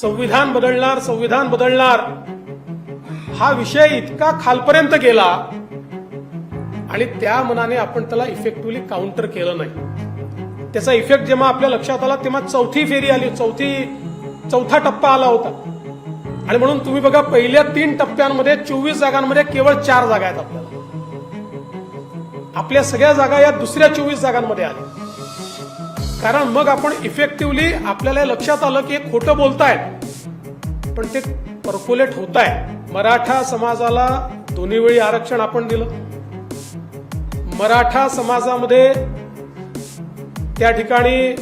संविधान बदलणार संविधान बदलणार. हा विषय इतका खालपर्यंत गेला आणि त्या मनाने आपण त्याला इफेक्टिव्हली काउंटर केलं नाही. त्याचा इफेक्ट जेव्हा आपल्या लक्षात आला तेव्हा चौथी फेरी आली चौथी चौथा टप्पा आला होता. आणि म्हणून तुम्ही बघा पहिल्या तीन टप्प्यांमध्ये चोवीस जागांमध्ये केवळ चार जागा आहेत आपल्याला. आपल्या सगळ्या जागा या दुसऱ्या चोवीस जागांमध्ये आल्या. कारण मग आपण इफेक्टिव्हली आपल्याला लक्षात आलं की हे खोटं बोलतायत. पण ते पर्क्युलेट होत आहे मराठा समाजाला दोन्ही वेळी आरक्षण आपण दिलं. मराठा समाजामध्ये त्या ठिकाणी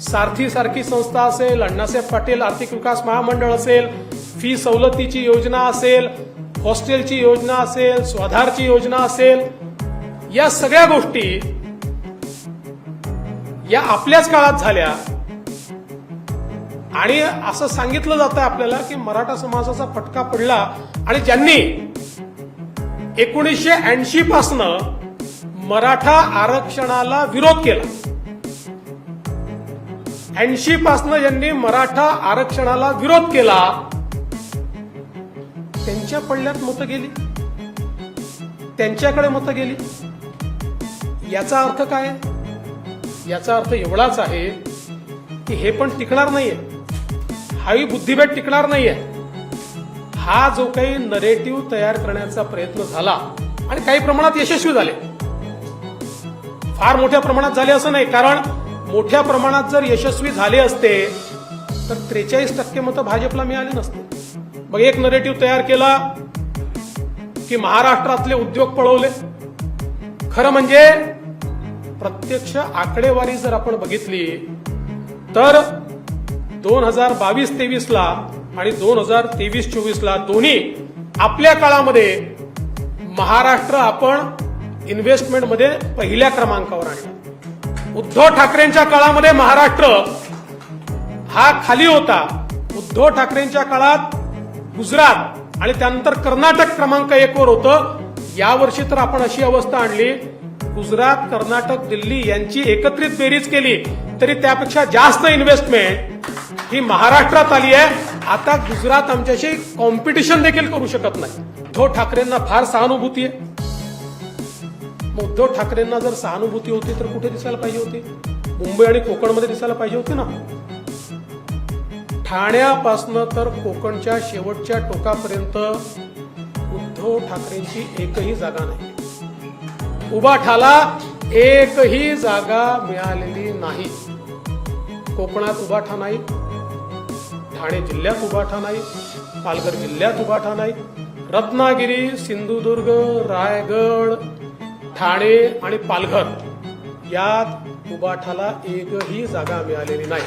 सारथी सारखी संस्था असेल अण्णासाहेब पाटील आर्थिक विकास महामंडळ असेल फी सवलतीची योजना असेल हॉस्टेलची योजना असेल स्वाधारची योजना असेल या सगळ्या गोष्टी या आपल्याच काळात झाल्या. आणि असं सांगितलं जातं आपल्याला की मराठा समाजाचा फटका पडला आणि ज्यांनी एकोणीसशे ऐंशी पासनं मराठा आरक्षणाला विरोध केला. ऐंशी पासनं ज्यांनी मराठा आरक्षणाला विरोध केला त्यांच्या पडल्यात मतं गेली. त्यांच्याकडे मतं गेली. याचा अर्थ काय? आहे? याचा अर्थ एवढाच आहे की हे पण टिकणार नाहीये. हाही बुद्धिभेद टिकणार नाहीये. हा जो काही नरेटिव्ह तयार करण्याचा प्रयत्न झाला आणि काही प्रमाणात यशस्वी झाले. फार मोठ्या प्रमाणात झाले असं नाही कारण मोठ्या प्रमाणात जर यशस्वी झाले असते तर त्रेचाळीस टक्के मतं भाजपला मिळाली नसते. मग एक नरेटिव्ह तयार केला की महाराष्ट्रातले उद्योग पळवले. खरं म्हणजे प्रत्यक्ष आकडेवारी जर आपण बघितली तर दोन हजार बावीस तेवीस ला आणि दोन हजार तेवीस चोवीस ला दोन्ही आपल्या काळामध्ये महाराष्ट्र आपण इन्व्हेस्टमेंटमध्ये पहिल्या क्रमांकावर आणला. उद्धव ठाकरेंच्या काळामध्ये महाराष्ट्र हा खाली होता. उद्धव ठाकरेंच्या काळात गुजरात आणि त्यानंतर कर्नाटक क्रमांक एक वर होतं. यावर्षी तर आपण अशी अवस्था आणली गुजरात कर्नाटक दिल्ली यांची एकत्रित बेरीज केली तरी त्यापेक्षा जास्त इन्व्हेस्टमेंट ही महाराष्ट्रात आली आहे. आता गुजरात आमच्याशी कॉम्पिटिशन देखील करू शकत नाही. उद्धव ठाकरेंना फार सहानुभूती आहे. मग उद्धव ठाकरेंना जर सहानुभूती होती तर कुठे दिसायला पाहिजे होती? मुंबई आणि कोकणमध्ये दिसायला पाहिजे होती ना. ठाण्यापासनं तर कोकणच्या शेवटच्या टोकापर्यंत उद्धव ठाकरेंची एकही जागा नाही. उबाठाला एकही जागा मिळालेली नाही. कोकणात उभाठा नाही ठाणे जिल्ह्यात उभाठा नाही पालघर जिल्ह्यात उबाठा नाही रत्नागिरी सिंधुदुर्ग रायगड ठाणे आणि पालघर यात उबाठाला एकही जागा मिळालेली नाही.